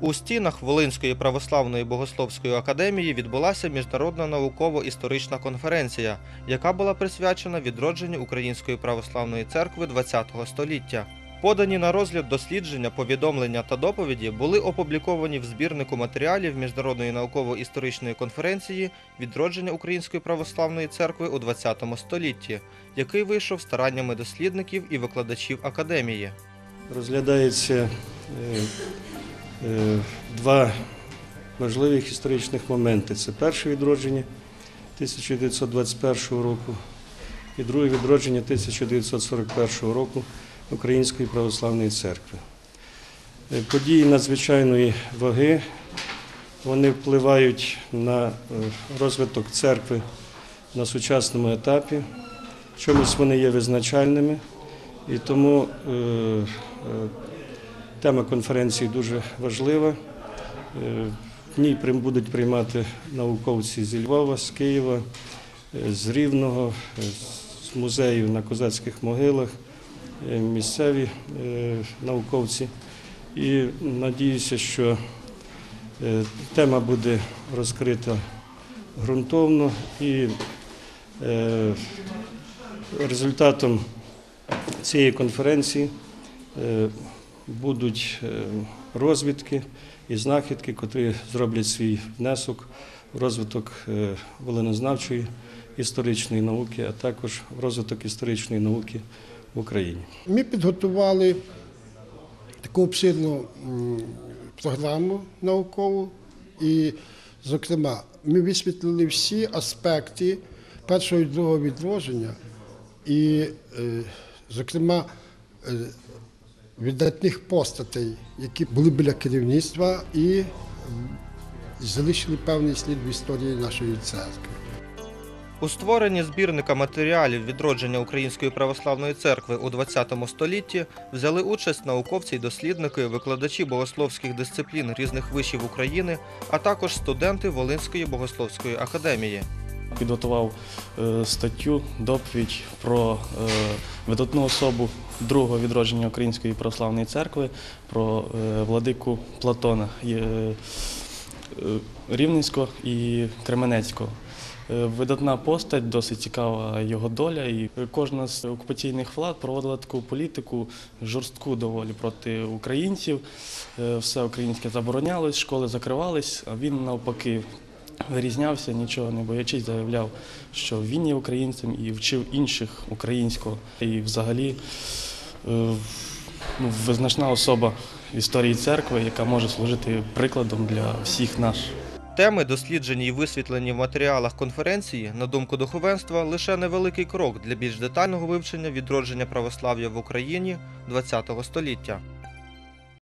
У стінах Волинської православної богословської академії відбулася міжнародна науково-історична конференція, яка була присвячена відродженню Української православної церкви ХХ століття. Подані на розгляд дослідження, повідомлення та доповіді були опубліковані в збірнику матеріалів Міжнародної науково-історичної конференції Відродження Української православної церкви у ХХ столітті, який вийшов стараннями дослідників і викладачів академії. Розглядається е, е, два важливих історичних моменти. Це перше відродження 1921 року і друге відродження 1941 року Української православної церкви. Е, Події надзвичайної ваги, вони впливають на розвиток церкви на сучасному етапі. Чомусь вони є визначальними. І тому е, е, тема конференції дуже важлива. Е, в ній будуть приймати науковці зі Львова, з Києва, з Рівного, з музею на козацьких могилах, місцеві науковці. І надіюся, що тема буде розкрита ґрунтовно і результатом цієї конференції е, будуть е, розвідки і знахідки, котрі зроблять свій внесок в розвиток е, волинознавчої історичної науки, а також в розвиток історичної науки в Україні. Ми підготували таку обширну програму наукову, і, зокрема, ми висвітлили всі аспекти першого і другого відродження, і, зокрема, е, видатних постатей, які були біля керівництва і залишили певний слід в історії нашої церкви. У створенні збірника матеріалів відродження Української православної церкви у ХХ столітті взяли участь науковці й дослідники, викладачі богословських дисциплін різних вишів України, а також студенти Волинської богословської академії. Підготував е, статтю, доповідь про е, видатну особу другого відродження Української православної церкви, про е, владику Платона Рівненського і Кременецького. Видатна постать, досить цікава його доля. І кожна з окупаційних влад проводила таку політику жорстку доволі проти українців. Все українське заборонялось, школи закривались, а він навпаки вирізнявся, нічого не боячись, заявляв, що він є українцем і вчив інших українського. І взагалі е, ну, визначна особа історії церкви, яка може служити прикладом для всіх нас. Теми, досліджені і висвітлені в матеріалах конференції, на думку духовенства, лише невеликий крок для більш детального вивчення відродження православ'я в Україні ХХ століття.